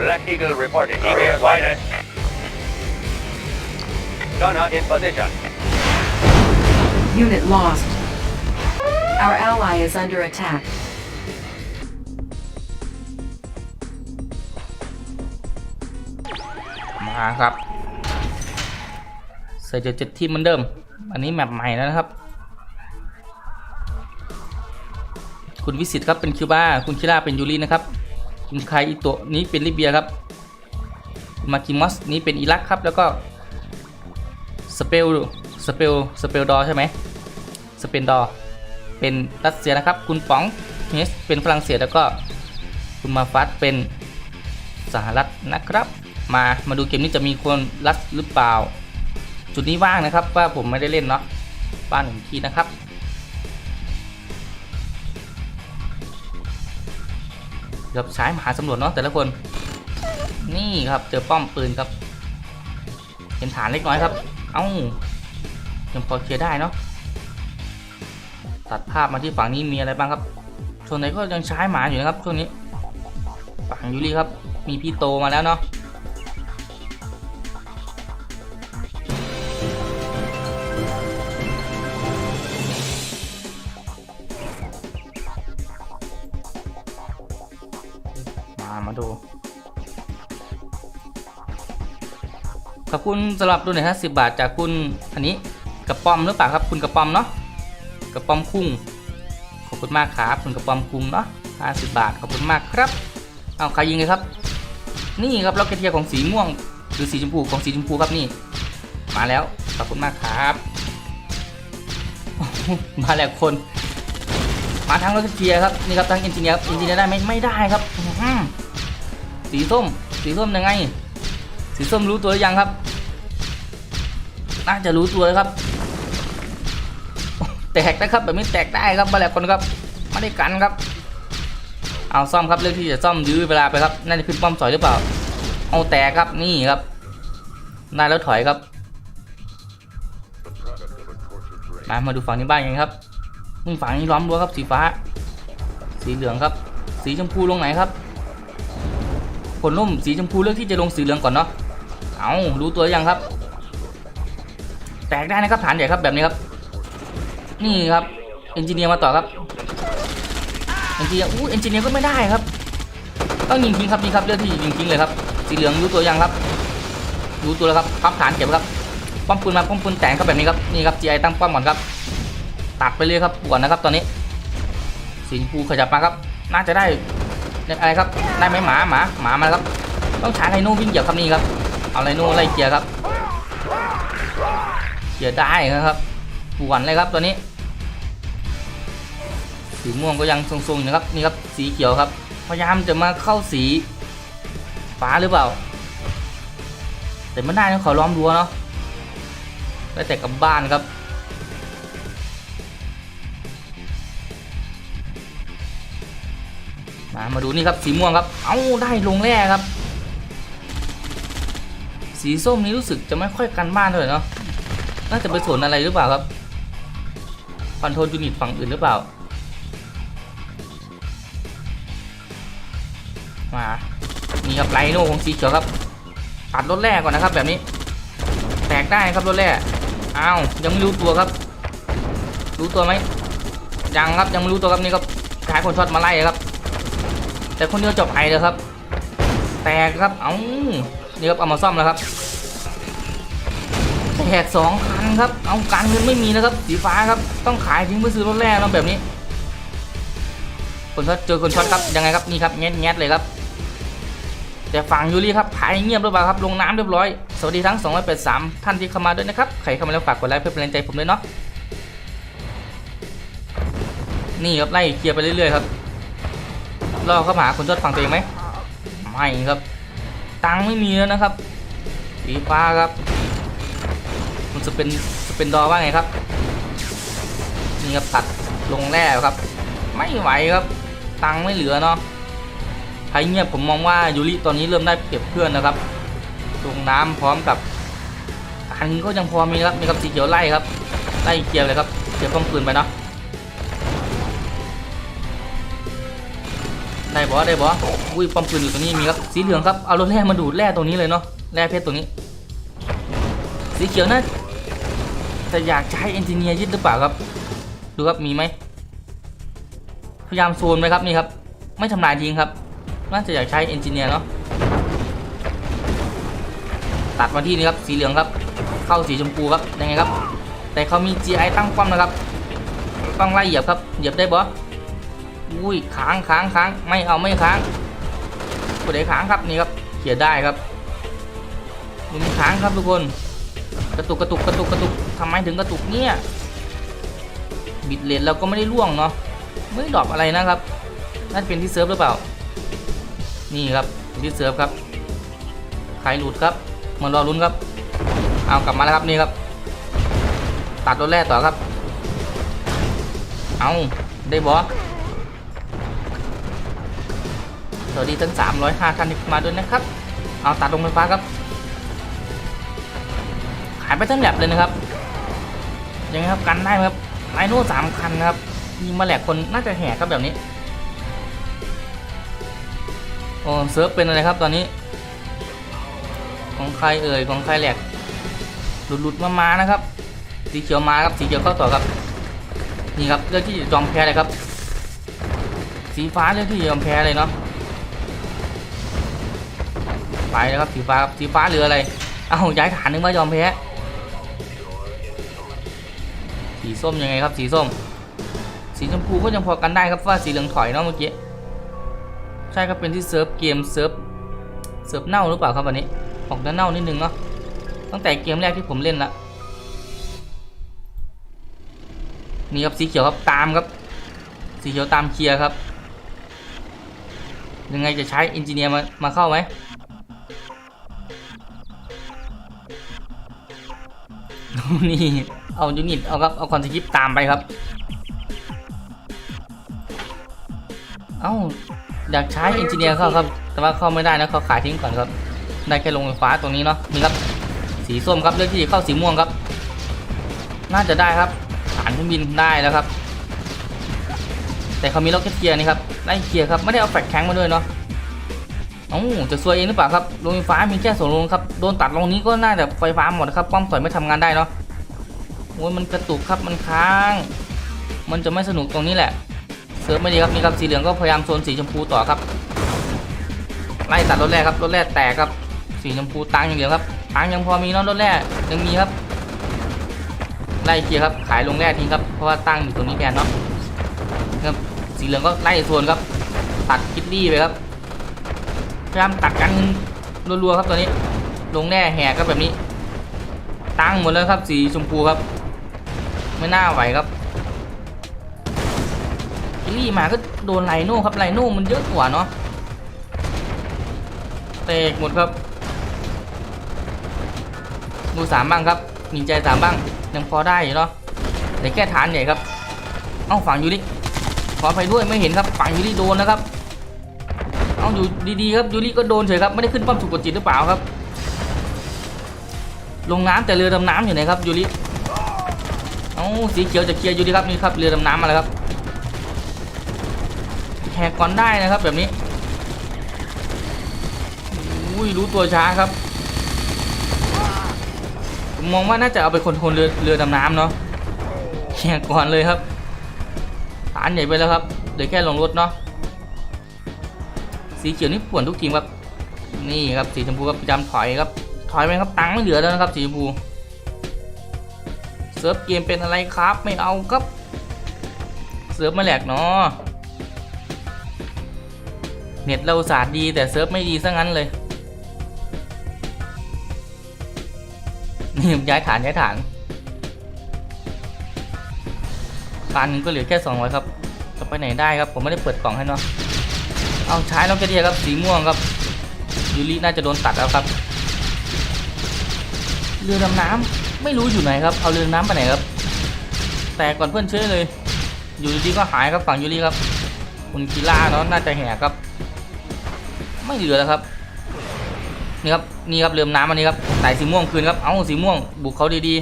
Black Eagle reporting. ETA wider. Gunner in position. Unit lost. Our ally is under attack. มาครับใส่เจ็ดเจ็ดทีมเหมือนเดิม อันนี้แมปใหม่แล้วนะครับ คุณวิสิตครับเป็นคิวบาคุณคิราเป็นยูรินะครับ คุณไคอิโตะนี้เป็นลิเบียครับมาคิมอสนี้เป็นอิรักครับแล้วก็สเปลสเปลสเปลดอใช่ไหมสเปนดอเป็นรัสเซียนะครับ คุณป๋องเฮสเป็นฝรั่งเศสแล้วก็คุณมาฟัสเป็นสหรัฐนะครับ มามาดูเกมนี้จะมีคนรัดหรือเปล่า จุดนี้ว่างนะครับว่าผมไม่ได้เล่นเนาะบ้านหนึ่งที่นะครับ เกือบใช้มหาสำรวจเนาะแต่ละคน นี่ครับเจอป้อมปืนครับ เห็นฐานเล็กน้อยครับ เอ้ายังพอเคลียร์ได้เนาะตัดภาพมาที่ฝั่งนี้มีอะไรบ้างครับส่วนไหนก็ยังใช้หมาอยู่นะครับช่วงนี้ฝั่งยูริครับ มีพี่โตมาแล้วเนาะ ดู ขอบคุณสำหรับดูหน่อยฮะสิบาทจากคุณอันนี้กระป๋อมหรือเปล่าครับ คุณกระป๋อมเนาะกระป๋อมคุ้งขอบคุณมากครับคุณกระป๋อมคุ้งเนาะห้าสิบบาทขอบคุณมากครับเอาใครยิงเลยครับ นี่ครับล็อกเกตเทียร์ของสีม่วงหรือสีชมพูของสีชมพูครับนี่ มาแล้วขอบคุณมากครับมาแล้วคนมาทั้งรถเกียร์ครับนี่ครับทั้งเอนจิเนียร์เอนจิเนียร์ได้ไหมไม่ได้ครับอื สีส้ม สีส้มยังไง สีส้มรู้ตัวหรือยังครับ น่าจะรู้ตัวแล้วครับ แตกนะครับแบบนี้แตกได้ครับมาแล้วคนครับไม่ได้กันครับ เอาซ่อมครับเรื่องที่จะซ่อมยื้อเวลาไปครับ น่าจะขึ้นป้อมสอยหรือเปล่า เอาแตกครับนี่ครับได้แล้วถอยครับ มามาดูฝั่งนี้บ้างยังครับฝั่งนี้ล้อมรั้วครับสีฟ้า สีเหลืองครับ สีชมพูลงไหนครับ คนนุ่มสีชมพูเลือกที่จะลงสีเหลืองก่อนเนาะ เอารู้ตัวยังครับ แตกได้นะครับฐานใหญ่ครับแบบนี้ครับ นี่ครับเอนจิเนียร์มาต่อครับ เอนจิเนียร์อู้เอนจิเนียร์ก็ไม่ได้ครับ ต้องยิงทิ้งครับนี่ครับเลือกที่ยิงทิ้งเลยครับ สีเหลืองรู้ตัวยังครับ รู้ตัวแล้วครับพับฐานเก็บครับ ป้อมปืนมาป้อมปืนแต่งครับแบบนี้ครับ นี่ครับ GI ตั้งป้อมก่อนครับ ตัดไปเลยครับปวดนะครับตอนนี้ สีชมพูขยับมาครับ น่าจะได้ อะไรครับได้ไหมหมาหมาหมามาครับ ต้องใช้ไลโน่วิ่งเหยียบครับนี่ครับ เอาไลโน่ไล่เกียร์ครับเกียร์ได้นะครับปวนเลยครับตัวนี้สีม่วงก็ยังทรงๆนะครับนี่ครับสีเขียวครับพยายามจะมาเข้าสีฟ้าหรือเปล่า แต่ไม่ได้นะเขาล้อมรั้วเนาะได้แต่กลับบ้านครับ มามาดูนี่ครับสีม่วงครับ เอ้าได้ลงแร่ครับ สีส้มนี้รู้สึกจะไม่ค่อยกันบ้านเลยเนาะ น่าจะไปสนอะไรหรือเปล่าครับคอนโทรลยูนิตฝั่งอื่นหรือเปล่า มานี่ครับไลโน่ของสีเขียวครับ ตัดรถแร่ก่อนนะครับแบบนี้ แตกได้ครับรถแร่อ้าวยังไม่รู้ตัวครับ รู้ตัวไหมยังครับยังไม่รู้ตัวครับนี่ครับกายคนช็อตมาไล่ครับ แต่คนเดียวจบไอเลยครับ แตกครับ เอ้านี่ครับเอามาซ่อมแล้วครับแตกสองคันครับ เอาการเงินไม่มีนะครับ สีฟ้าครับ ต้องขายทิ้งเพื่อซื้อรถแรกแล้วแบบนี้ คนช็อตเจอคนช็อตครับ ยังไงครับ นี่ครับแงดแงดเลยครับ แต่ฝั่งยูริครับหายเงียบหรือเปล่าครับ ลงน้ำเรียบร้อย สวัสดีทั้ง 283 ท่านที่เข้ามาด้วยนะครับ ใครเข้ามาแล้วฝากกดไลค์เพื่อเป็นแรงใจผมด้วยเนาะ นี่ครับไล่เคลียร์ไปเรื่อยๆครับ รอเข้ามาหาคนชดฝั่งตัวเองไหมไม่ครับ ตังค์ไม่มีแล้วนะครับสีฟ้าครับมันจะเป็นจะเป็นดอว่าไงครับนี่ครับตัดลงแร่ครับ ไม่ไหวครับ ตังค์ไม่เหลือเนาะใครเงียบผมมองว่ายูริตอนนี้เริ่มได้เปรียบเพื่อนนะครับลงน้ำพร้อมกับอันก็ยังพอมีครับมีครับสีเขียวไล่ครับไล่เกียร์เลยครับเกียร์ป้อมปืนไปเนาะ ได้บอได้บออุ้ยป้อมปืนอยู่ตรงนี้มีครับสีเหลืองครับเอารถแร่มาดูดแร่ตรงนี้เลยเนาะแร่เพชรตรงนี้ สีเขียวนะแต่อยากจะให้เอนจิเนียร์ยึดหรือเปล่าครับ ดูครับมีไหมพยายามโซนไหมครับนี่ครับ ไม่ทำลายทิ้งครับ น่าจะอยากใช้เอนจิเนียร์เนาะตัดมาที่นี่ครับสีเหลืองครับ เข้าสีชมพูครับยังไงครับ แต่เขามี GI ตั้งป้อมนะครับต้องไล่เหยียบครับเหยียบได้บอ อุ้ยค้างค้างค้างไม่เอาไม่ค้างกดไอ้ค้างครับนี่ครับเขียนได้ครับมันมีค้างครับทุกคน กระตุกกระตุกกระตุกกระตุกทำไมถึงกระตุกเนี่ยบิดเลนเราก็ไม่ได้ล่วงเนาะไม่ดรอปอะไรนะครับน่าจะเป็นที่เซิร์ฟหรือเปล่า นี่ครับที่เซิร์ฟครับใครหลุดครับมารอลุ้นครับ เอากลับมาแล้วครับนี่ครับ ตัดรถแรกต่อครับ เอาได้บอส สวัสดีทั้ง 305ท่านที่มาด้วยนะครับ เอาตัดลงไฟฟ้าครับขายไปทั้งแลบเลยนะครับยังไงครับกันได้ไครับไลโน่สามคันนะครับยิงมาแหลกคนน่าจะแหกครับแบบนี้โอ้เซิร์ฟเป็นอะไรครับตอนนี้ ของใครเอ่ยของใครแหลกหลุดหลุดมามานะครับ สีเขียวมาครับสีเขียวเข้าต่อครับนี่ครับเลือกที่จะยอมแพ้เลยครับ สีฟ้าเลือกที่จะยอมแพ้เลยเนาะ ไปแล้วครับสีฟ้าครับสีฟ้าเหลืออะไรเอาย้ายฐานนึงมายอมแพ้สีส้มยังไงครับสีส้ม สีชมพูก็ยังพอกันได้ครับเพราะว่าสีเหลืองถอยเนาะเมื่อกี้ใช่ครับเป็นที่เซิร์ฟเกมเซิร์ฟเซิร์ฟเน่าหรือเปล่าครับวันนี้ออกจะเน่านิดนึงเนาะตั้งแต่เกมแรกที่ผมเล่นละนี่ครับสีเขียวครับตามครับ สีเขียวตามเคลียร์ครับยังไงจะใช้อินจิเนียร์มามาเข้าไหม นี่เอายูนิตเอาครับเอาคอนสคริปตามไปครับ เอ้าอยากใช้เอนจิเนียร์เข้าครับ แต่ว่าเข้าไม่ได้นะเขาขายทิ้งก่อนครับ ได้แค่ลงไฟฟ้าตรงนี้เนาะนี่ครับสีส้มครับเลือกที่จะเข้าสีม่วงครับ น่าจะได้ครับฐานเครื่องบินได้แล้วครับ แต่เขามีล็อกเก็ตเกียร์นี่ครับได้เกียร์ครับไม่ได้เอาแฟลชแข้งมาด้วยเนาะ เอ้าจะซวยเองหรือเปล่าครับโรงไฟฟ้ามีแค่สองโรงครับโดนตัดลงนี้ก็น่าจะไฟฟ้าหมดนะครับป้อมต่อยไม่ทำงานได้เนาะโอ้ยมันกระตุกครับมันค้าง มันจะไม่สนุกตรงนี้แหละ เซิร์ฟไม่ดีครับนี่ครับสีเหลืองก็พยายามโซนสีชมพูต่อครับไล่ตัดรถแรกครับรถแรกแตกครับ สีชมพูตังอย่างเดียวครับตังยังพอมีเนาะรถแรกยังมีครับไล่เคลียร์ครับขายลงแร่ทิ้งครับเพราะว่าตั้งอยู่ตรงนี้แทนเนาะครับสีเหลืองก็ไล่ส่วนครับตัดคิดดี้ไปครับ พยายามตัดกันรัวๆครับตอนนี้ ลงแร่แหกครับแบบนี้ ตั้งหมดแล้วครับสีชมพูครับ ไม่น่าไหวครับคิดดี้มาก็โดนไลโน่ครับไลโน่มันเยอะกว่าเนาะเตกหมดครับดูสามบ้างครับมีใจสามบ้างยังพอได้อยู่เนาะแต่แค่ฐานใหญ่ครับ เอ้าฝั่งยูริขอไปด้วยไม่เห็นครับฝั่งยูริโดนนะครับ เอาอยู่ดีๆครับยูริก็โดนเฉยครับไม่ได้ขึ้นป้อมสุกดจิตหรือเปล่าครับ ลงน้ำแต่เรือดำน้ำอยู่ไหนครับยูริเอาสีเขียวจะเคลียร์ยูริครับนี่ครับเรือดำน้ำมาแล้วครับแหกก่อนได้นะครับแบบนี้อุ้ยรู้ตัวช้าครับมองว่าน่าจะเอาไปคนคนเรือเรือดำน้ำเนาะแข่งก่อนเลยครับฐานใหญ่ไปแล้วครับเหลือแค่ลงรถเนาะ สีเขียวนี่ป่วนทุกทีมครับ นี่ครับสีชมพูครับจำถอยครับ ถอยไปครับตังค์ไม่เหลือแล้วนะครับสีชมพูเซิร์ฟเกมเป็นอะไรครับไม่เอาครับเซิร์ฟมาแหลกเนาะเน็ตเราศาสตร์ดีแต่เซิร์ฟไม่ดีซะงั้นเลยนี่ย้ายฐานย้ายฐานการหนึงก็เหลือแค่200ครับจะไปไหนได้ครับผมไม่ได้เปิดกล่องให้เนาะ เอาใช้แล้วแค่เดียครับสีม่วงครับยูริน่าจะโดนตัดแล้วครับ เรือดำน้ำไม่รู้อยู่ไหนครับเอาเรือดำน้ำไปไหนครับ แต่ก่อนเพื่อนเชื่อเลย อยู่ดีก็หายครับฝั่งยูริครับคุณกีฬาเนาะน่าจะแหกครับ ไม่เหลือแล้วครับนี่ครับนี่ครับเรือดำน้ำอันนี้ครับใส่สีม่วงคืนครับเอาสีม่วงบุกเขาดี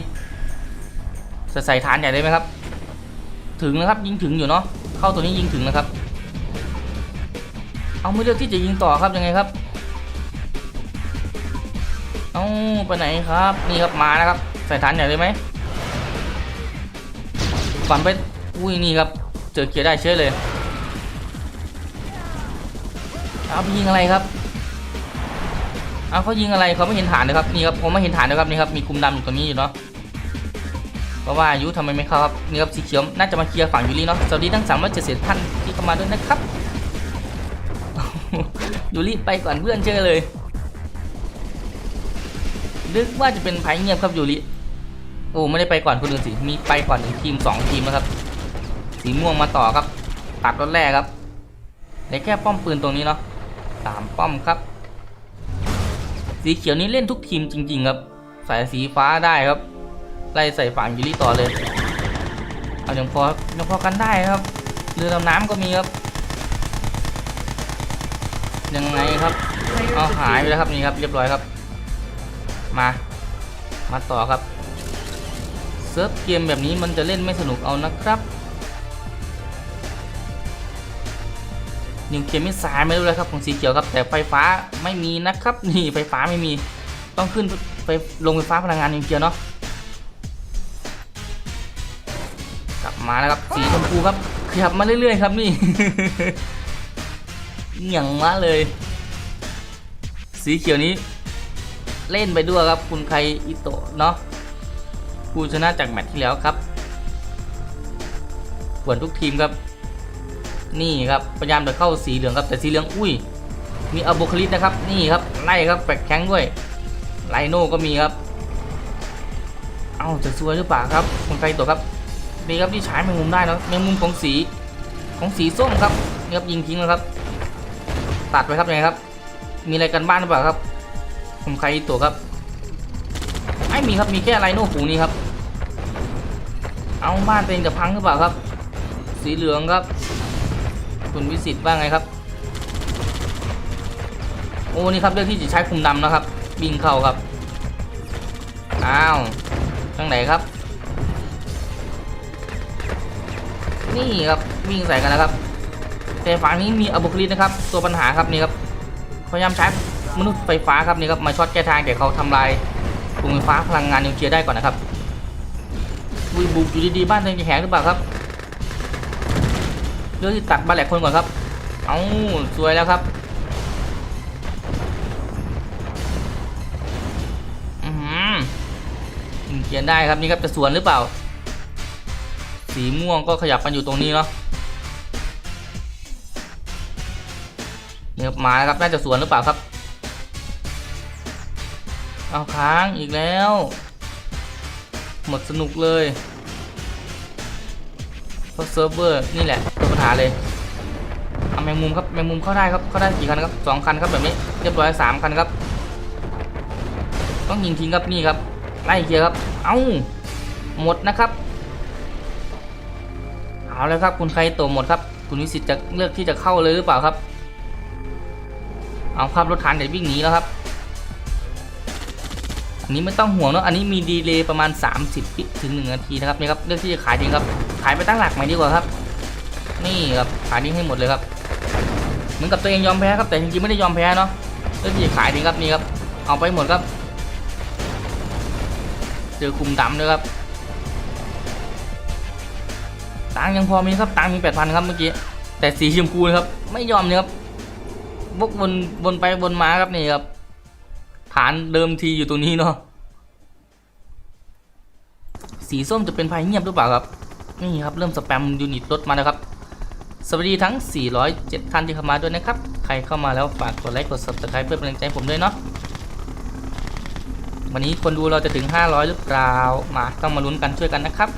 ๆจะใส่ฐานใหญ่ได้ไหมครับ ถึงนะครับยิงถึงอยู่เนาะเข้าตัวนี้ยิงถึงนะครับ เอาไม่เลือกที่จะยิงต่อครับยังไงครับ เอาไปไหนครับ นี่ครับมานะครับ ใส่ฐานใหญ่เลยไหมฝันไป อุ้ยนี่ครับ เจอเกียร์ได้เชื่อเลย เอาไปยิงอะไรครับ เอาเขายิงอะไรเขาไม่เห็นฐานเลยครับ นี่ครับผมไม่เห็นฐานนะครับนี่ครับ มีกลุ่มดำอยู่ตรงนี้อยู่เนาะเพราะว่าอายุทำไมไม่เข้าครับ นี่ครับสีเขียวน่าจะมาเคลียร์ฝั่งยูริเนาะ สวัสดีทั้งสามร้อยเจ็ดสิบท่านที่เข้ามาด้วยนะครับ ยูริไปก่อนเพื่อนเชื่อเลยนึกว่าจะเป็นไพ่เงียบครับยูริโอ้ไม่ได้ไปก่อนคนอื่นสิมีไปก่อนหนึ่งทีมสองทีมนะครับสีม่วงมาต่อครับ ตัดรถแรกครับในแค่ป้อมปืนตรงนี้เนาะสามป้อมครับ สีเขียวนี้เล่นทุกทีมจริง ๆ ครับใส่สีฟ้าได้ครับไล่ใส่ฝั่งยูริต่อเลยเอายังพอยังพอกันได้ครับเรือดำน้ำก็มีครับ ยังไงครับเอาหายไปแล้วครับนี่ครับเรียบร้อยครับ มา มาต่อครับเซิร์ฟเกมแบบนี้มันจะเล่นไม่สนุกเอานะครับนิวเคลียร์มิสไซล์ไม่รู้เลยครับของสีเขียวครับแต่ไฟฟ้าไม่มีนะครับนี่ไฟฟ้าไม่มีต้องขึ้นไปลงไฟฟ้าพลังงานนิวเคลียร์เนาะกลับมาแล้วครับสีชมพูครับขยับมาเรื่อยๆครับนี่ อย่างมาเลย สีเขียวนี้ เล่นไปด้วยครับ คุณไคอิโตะเนาะผู้ชนะจากแมตช์ที่แล้วครับหวนทุกทีมครับ นี่ครับพยายามจะเข้าสีเหลืองครับแต่สีเหลืองอุ้ย มีอโบคลิสนะครับ นี่ครับไล่ครับแบกแข้งด้วยไลโน่ก็มีครับ เอาจะซวยหรือเปล่าครับคุณไคอิโตะครับนี่ครับที่ฉายแมงมุมได้แล้วแมงมุมของสีของสีส้มครับนี่ครับยิงทิ้งแล้วครับ ตัดไปครับยังไงครับ มีอะไรกันบ้านหรือเปล่าครับ ผมใครตัวครับไม่มีครับมีแค่ไรโน่ฝูงนี้ครับ เอาบ้านตัวเองจะพังหรือเปล่าครับ สีเหลืองครับ คุณวิสิตว่าไงครับ โอ้นี่ครับเลือกที่จะใช้คุมดำนะครับบิงเข้าครับอ้าวทางไหนครับ นี่ครับวิ่งใส่กันนะครับ แต่ฝั่งนี้มีอะโบคลิสนะครับ ตัวปัญหาครับนี่ครับพยายามใช้มนุษย์ไฟฟ้าครับนี่ครับมาช็อตแก้ทางแต่เขาทำลายกลุ่มไฟฟ้าพลังงานนิวเคลียร์ได้ก่อนนะครับวุบุกอยู่ดีๆบ้านตัวเองจะแหงหรือเปล่าครับเรื่องที่ตัดบ้านแหลกคนก่อนครับเอาสวยแล้วครับอือหือนิวเคลียร์ได้ครับนี่ครับจะสวนหรือเปล่า สีม่วงก็ขยับกันอยู่ตรงนี้เนาะ นี่ครับมาครับน่าจะสวนหรือเปล่าครับ เอาค้างอีกแล้ว หมดสนุกเลยเพราะเซิร์ฟเวอร์นี่แหละตัวปัญหาเลยเอาแมงมุมครับแมงมุมเข้าได้ครับเข้าได้กี่คันครับสองคันครับแบบนี้เรียบร้อยสามคันครับ ต้องยิงทิ้งครับนี่ครับไล่เคลียร์ครับ เอ้าหมดนะครับเอาแล้วครับคุณใครตัวหมดครับ คุณวิสิตจะเลือกที่จะเข้าเลยหรือเปล่าครับ เอาครับรถถังเดี๋ยววิ่งหนีแล้วครับ อันนี้ไม่ต้องห่วงเนาะอันนี้มีดีเลย์ประมาณ 30วิถึง1นาทีนะครับนี่ครับเลือกที่จะขายทิ้งครับ ขายไปตั้งหลักใหม่ดีกว่าครับ นี่ครับขายทิ้งให้หมดเลยครับ เหมือนกับตัวเองยอมแพ้ครับแต่จริงๆไม่ได้ยอมแพ้เนาะเลือกที่จะขายทิ้งครับนี่ครับ เอาไปหมดครับ เจอคุมดำด้วยครับตังค์ยังพอมีครับตังค์มี8,000ครับเมื่อกี้แต่สีชมพูครับไม่ยอมเลยครับ วกวนวนไปวนมาครับนี่ครับ ฐานเดิมทีอยู่ตรงนี้เนาะสีส้มจะเป็นภัยเงียบหรือเปล่าครับนี่ครับเริ่มสแปมยูนิตรถมาแล้วครับสวัสดีทั้ง 407 ท่านที่เข้ามาด้วยนะครับ ใครเข้ามาแล้วฝากกดไลค์กด subscribe เพื่อเป็นกำลังใจผมด้วยเนาะ วันนี้คนดูเราจะถึง 500 หรือเปล่า มาต้องมาลุ้นกันช่วยกันนะครับ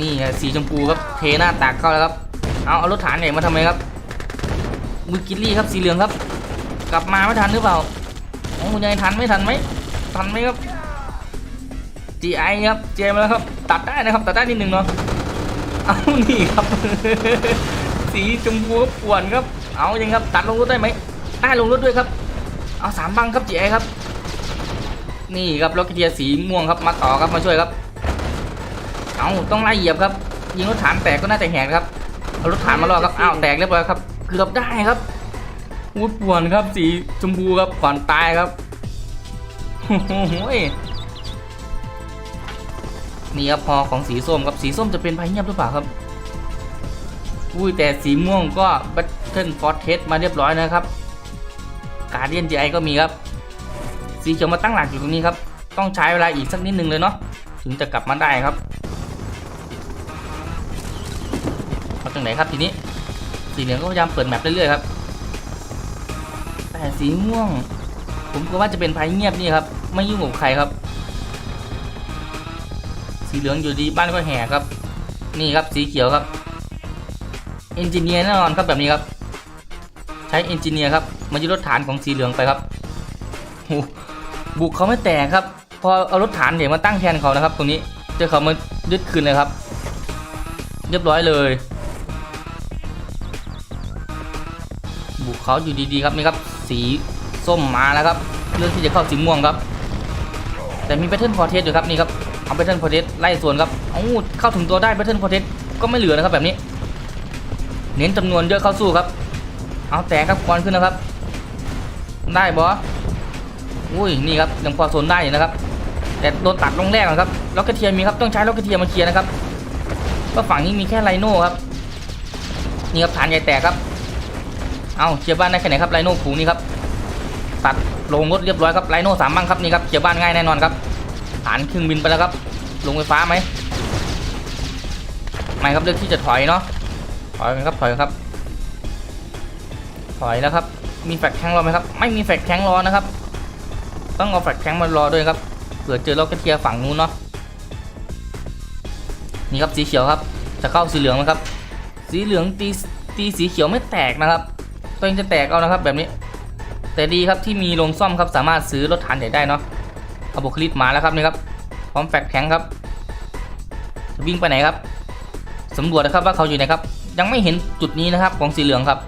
นี่สีชมพูครับเทหน้าตากเข้าแล้วครับเอาเอารถฐานใหญ่มาทำไมครับมือกิลลี่ครับสีเหลืองครับ กลับมาไม่ทันหรือเปล่าโอ้ยังไงทันไม่ทันไหมทันไหมครับ GI ครับเจมแล้วครับ ตัดได้นะครับตัดได้นิดหนึ่งเนาะเอานี่ครับ สีชมพูป่วนครับ เอายังครับตัดลงรถได้ไหมได้ลงรถด้วยครับ เอาสามบังครับ GI ครับ นี่ครับรถกระเทียร์สีม่วงครับมาต่อครับมาช่วยครับ เอาต้องไล่เหยียบครับ ยิงรถถังแตกก็น่าจะแหกครับเอารถถังมาล่อครับอ้าวแตกเรียบร้อยครับ เกือบได้ครับวุ้ป่วนครับสีชมพูครับก่อนตายครับโอ้โหนี่ครับพอของสีส้มครับสีส้มจะเป็นภัยเงียบหรือเปล่าครับอุ้ยแต่สีม่วงก็บัตเทิลฟอร์เทสมาเรียบร้อยนะครับการเดียนจีไอก็มีครับ สีเขียวมาตั้งหลักอยู่ตรงนี้ครับ ต้องใช้เวลาอีกสักนิดนึงเลยเนาะถึงจะกลับมาได้ครับ เอาตรงไหนครับทีนี้ สีเหลืองก็พยายามเปิดแมปเรื่อยๆครับ แต่สีม่วง ผมก็ว่าจะเป็นภัยเงียบนี่ครับ ไม่ยุ่งกับใครครับ สีเหลืองอยู่ดีบ้านก็แหกครับ นี่ครับสีเขียวครับเอนจิเนียร์แน่นอนครับแบบนี้ครับ ใช้เอนจิเนียร์ครับมายึดรถฐานของสีเหลืองไปครับโหบุกเขาไม่แตกครับ พอเอารถฐานเหยวมาตั้งแทนเขานะครับ ตรงนี้เจอเขามายึดคืนเลยครับ เรียบร้อยเลย บุกเขาอยู่ดีๆครับนี่ครับสีส้มมาแล้วครับเรื่องที่จะเข้าสีม่วงครับ แต่มีแพทเทิร์นพอเทสอยู่ครับนี่ครับเอาแพทเทิร์นพอเทสไล่ส่วนครับเอาเข้าถึงตัวได้แพทเทิร์นพอเทสก็ไม่เหลือนะครับแบบนี้ เน้นจำนวนเยอะเข้าสู้ครับ เอาแตกครับก่อนขึ้นนะครับ ได้บออุ้ยนี่ครับยังพอโซนได้อยู่นะครับ แต่โดนตัดลงแรกนะครับล็อกเกเทียมมีครับต้องใช้ล็อกเกเทียมมาเคลียร์นะครับก็ฝั่งนี้มีแค่ไลโน่ครับนี่ครับฐานใหญ่แตกครับ เอาเคลียร์บ้านได้แค่ไหนครับไลโน่ผูนี่ครับตัดลงรถเรียบร้อยครับไลโน่สามบังครับนี่ครับเคลียร์บ้านง่ายแน่นอนครับฐานเครื่องบินไปแล้วครับ ลงไฟฟ้าไหมไม่ครับเลือกที่จะถอยเนาะถอยครับถอยครับ ถอยแล้วครับมีแฟกแข้งรอไหมครับไม่มีแฟกแข้งรอนะครับ ต้องเอาแฟกแข้งมารอด้วยครับเผื่อเจอล็อกเก็ตเทียฝั่งนู้นเนาะนี่ครับสีเขียวครับ จะเข้าสีเหลืองไหมครับ สีเหลืองตีตีสีเขียวไม่แตกนะครับ ตัวเองจะแตกเอานะครับแบบนี้ แต่ดีครับที่มีโรงซ่อมครับสามารถซื้อรถฐานใหญ่ได้เนาะเอาบุคลิตมาแล้วครับนี่ครับพร้อมแฟกแข็งครับจะวิ่งไปไหนครับสำรวจนะครับว่าเขาอยู่ไหนครับ ยังไม่เห็นจุดนี้นะครับของสีเหลืองครับ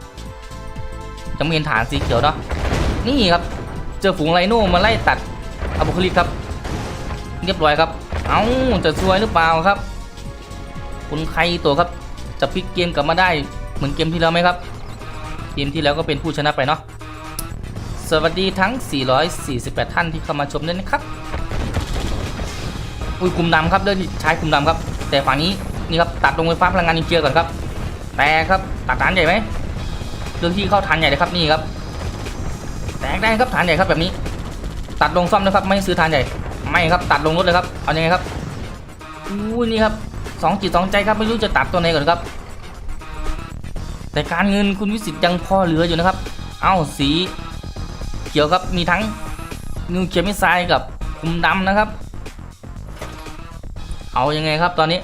ยังไม่เห็นฐานสีเขียวเนาะนี่ครับ เจอฝูงไรโน่มาไล่ตัดเอาบุคลิตครับ เรียบร้อยครับ เอ้าจะซวยหรือเปล่าครับ คุณใครตัวครับจะพลิกเกมกลับมาได้เหมือนเกมที่แล้วไหมครับ เกมที่แล้วก็เป็นผู้ชนะไปเนาะสวัสดีทั้ง 448 ท่านที่เข้ามาชมด้วยนะครับ อุ้ยกลุ่มดำครับเดินใช้กลุ่มดำครับ แต่ฝั่งนี้นี่ครับตัดลงไฟฟ้าพลังงานนิวเคลียร์ก่อนครับแต่ครับตัดฐานใหญ่ไหมเรื่องที่เข้าฐานใหญ่เลยครับนี่ครับ แตกได้ครับฐานใหญ่ครับแบบนี้ ตัดลงซ่อมนะครับไม่ซื้อฐานใหญ่ไม่ครับตัดลงรถเลยครับเอายังไงครับอู้นี่ครับสองจิตสองใจครับไม่รู้จะตัดตัวไหนก่อนครับ แต่การเงินคุณวิสิตยังพอเหลืออยู่นะครับ เอ้าสีเขียวครับมีทั้งนิวเคลียร์มิสไซล์กับคุมดำนะครับ เอายังไงครับตอนนี้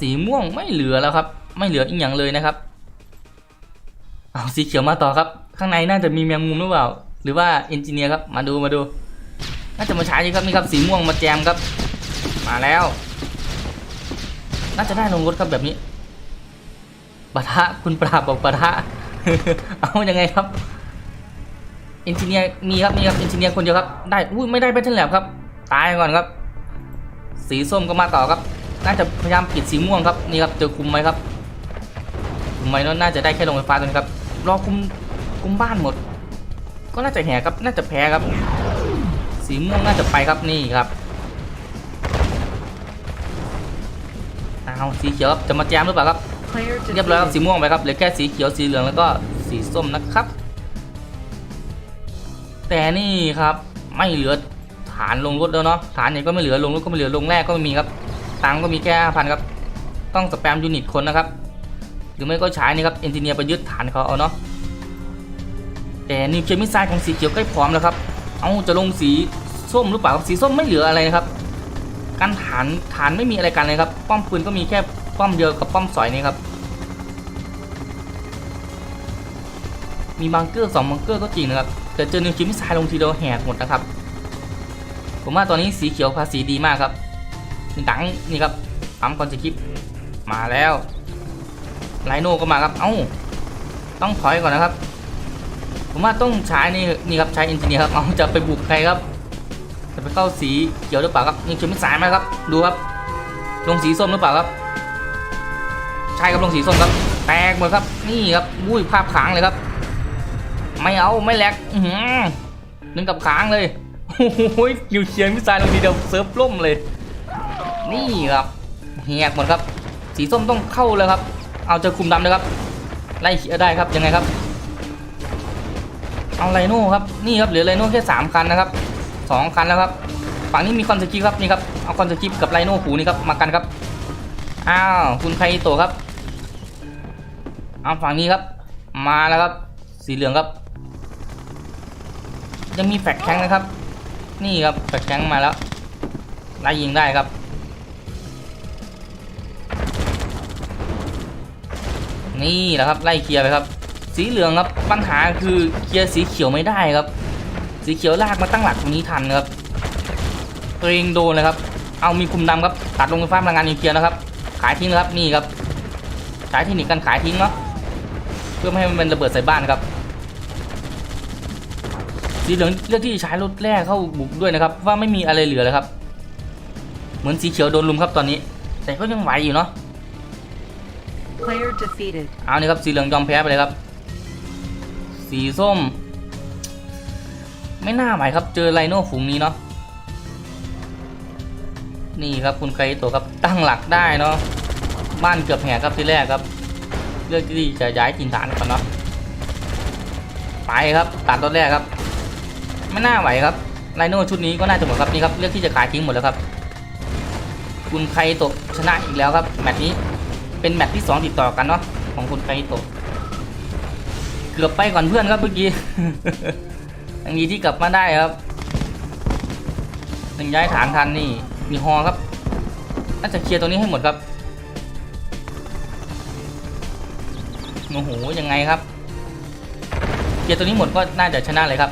สีม่วงไม่เหลือแล้วครับ ไม่เหลืออีกอย่างเลยนะครับ เอาสีเขียวมาต่อครับ ข้างในน่าจะมีแมงมุมหรือเปล่า หรือว่าเอนจิเนียร์ครับมาดูมาดูน่าจะมาใช้ครับนี่ครับสีม่วงมาแจมครับ มาแล้ว น่าจะได้ลงรถครับแบบนี้ ปะทะคุณปราบบอกปะทะ เอายังไงครับเอนจิเนียร์มีครับมีครับเอนจิเนียร์คนเดียวครับ ได้อุ้ยไม่ได้แบทเทิลแลบครับ ตายก่อนครับ สีส้มก็มาต่อครับ น่าจะพยายามปิดสีม่วงครับนี่ครับเจอคุมไหมครับคุมไหมน่าจะได้แค่ลงไฟฟ้าตัวนี้ครับรอคุมคุมบ้านหมด ก็น่าจะแหกครับน่าจะแพ้ครับ สีม่วงน่าจะไปครับนี่ครับเอาสีเขียวครับจะมาแจมหรือเปล่าครับ เรียบร้อยครับ defeated. สีม่วงไปครับเหลือแค่สีเขียวสีเหลืองแล้วก็สีส้มนะครับ แต่นี่ครับไม่เหลือฐานลงรถแล้วเนาะฐานใหญ่ก็ไม่เหลือลงรถก็ไม่เหลือลงแรกก็ไม่มีครับตังค์ก็มีแค่พันครับ ต้องสแปมยูนิตคนนะครับ หรือไม่ก็ใช้นี่ครับเอนจิเนียร์ไปยึดฐานเขาเอาเนาะแต่นิวเคลียร์มิสไซล์ของสีเขียวใกล้พร้อมแล้วครับเอาจะลงสีส้มหรือเปล่าครับสีส้มไม่เหลืออะไรนะครับการฐานฐานไม่มีอะไรกันเลยครับ ป้อมปืนก็มีแค่ ป้อมเดียวกับป้อมสอยนี่ครับ มีบังเกอร์สองบังเกอร์ก็จริงนะครับ แต่เจอนิวคิวมิสไซล์ลงทีเดียวแหกหมดนะครับ ผมว่าตอนนี้สีเขียวภาษีดีมากครับนี่ตังนี่ครับปั๊มคอนสคริปมาแล้วไลโน่ก็มาครับ เอ้า ต้องถอยก่อนนะครับ ผมว่าต้องใช้นี่นี่ครับใช้เอนจิเนียร์ครับ เอาจะไปบุกใครครับ จะไปเข้าสีเขียวหรือเปล่าครับยิงเข็มไม่สายไหมครับ ดูครับ ลงสีส้มหรือเปล่าครับ ใช่ครับลงสีส้มครับแตกหมดครับนี่ครับอุ้ยภาพค้างเลยครับ ไม่เอาไม่แลกหนึงกับค้างเลยโอ้ยนิวเคลียร์มิสไซล์ลงทีเดียวเซิร์ฟล่มเลย นี่ครับแหกหมดครับ สีส้มต้องเข้าเลยครับ เอาเจอคุมดำเลยครับไล่เคลียได้ครับยังไงครับ เอาไลโน่ครับนี่ครับเหลือไลโน่แค่สามคันนะครับสองคันแล้วครับฝั่งนี้มีคอนสกิปครับนี่ครับเอาคอนสกิปกับไลโน่ผูนี่ครับมากันครับอ้าวคุณไคโตครับ เอาฝั่งนี้ครับ มาแล้วครับ สีเหลืองครับ ยังมีแฟกแข้งนะครับ นี่ครับแฟกแข้งมาแล้วไล่ยิงได้ครับ นี่แหละครับไล่เคลียร์ไปครับ สีเหลืองครับปัญหาคือเคลียร์สีเขียวไม่ได้ครับ สีเขียวลากมาตั้งหลักตรงนี้ทันครับตัวเองโดนเลยครับ เอามีคุมดำครับ ตัดลงไฟฟ้าพลังงานนิวเคลียร์นะครับ ขายทิ้งนะครับ นี่ครับใช้เทคนิคการขายทิ้งเนาะ เพื่อไม่ให้มันเป็นระเบิดใส่บ้านครับ สีเหลืองเลือกที่จะใช้รถแรกเข้าบุกด้วยนะครับ ว่าไม่มีอะไรเหลือเลยครับ เหมือนสีเขียวโดนลุมครับตอนนี้ แต่ก็ยังไหวอยู่เนาะ Player defeated. เอานี่ครับสีเหลืองยอมแพ้ไปเลยครับ สีส้ม ไม่น่าไหวครับเจอไลโน่ฝูงนี้เนาะนี่ครับคุณไกโตะครับตั้งหลักได้เนาะบ้านเกือบแหกครับทีแรกครับ เลือกที่จะย้ายถิ่นฐานก่อนเนาะไปครับตัดรถแรกครับ ไม่น่าไหวครับไลโน่ชุดนี้ก็น่าจะหมดครับนี่ครับเลือกที่จะขายทิ้งหมดแล้วครับ คุณไคโตะชนะอีกแล้วครับแมตช์นี้เป็นแมตช์ที่สองติดต่อกันเนาะของคุณไคโตะเกือบไปก่อนเพื่อนครับเมื่อกี้ยังดีที่กลับมาได้ครับยังย้ายฐานทันนี่มีฮอครับน่าจะเคลียร์ตรงนี้ให้หมดครับ โอ้โหยังไงครับเกียร์ตัวนี้หมดก็น่าจะชนะเลยครับ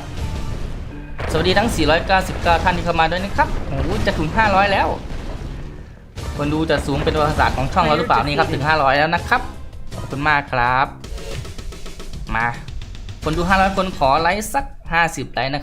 สวัสดีทั้ง 499 ท่านที่เข้ามาด้วยนะครับโอ้โหจะถึง 500 แล้ว คนดูจะสูงเป็นภาษาของช่องเราหรือเปล่านี่ครับถึง 500 แล้วนะครับขอบคุณมากครับ มา คนดู 500 คนขอไลค์สัก 50 ไลค์นะครับ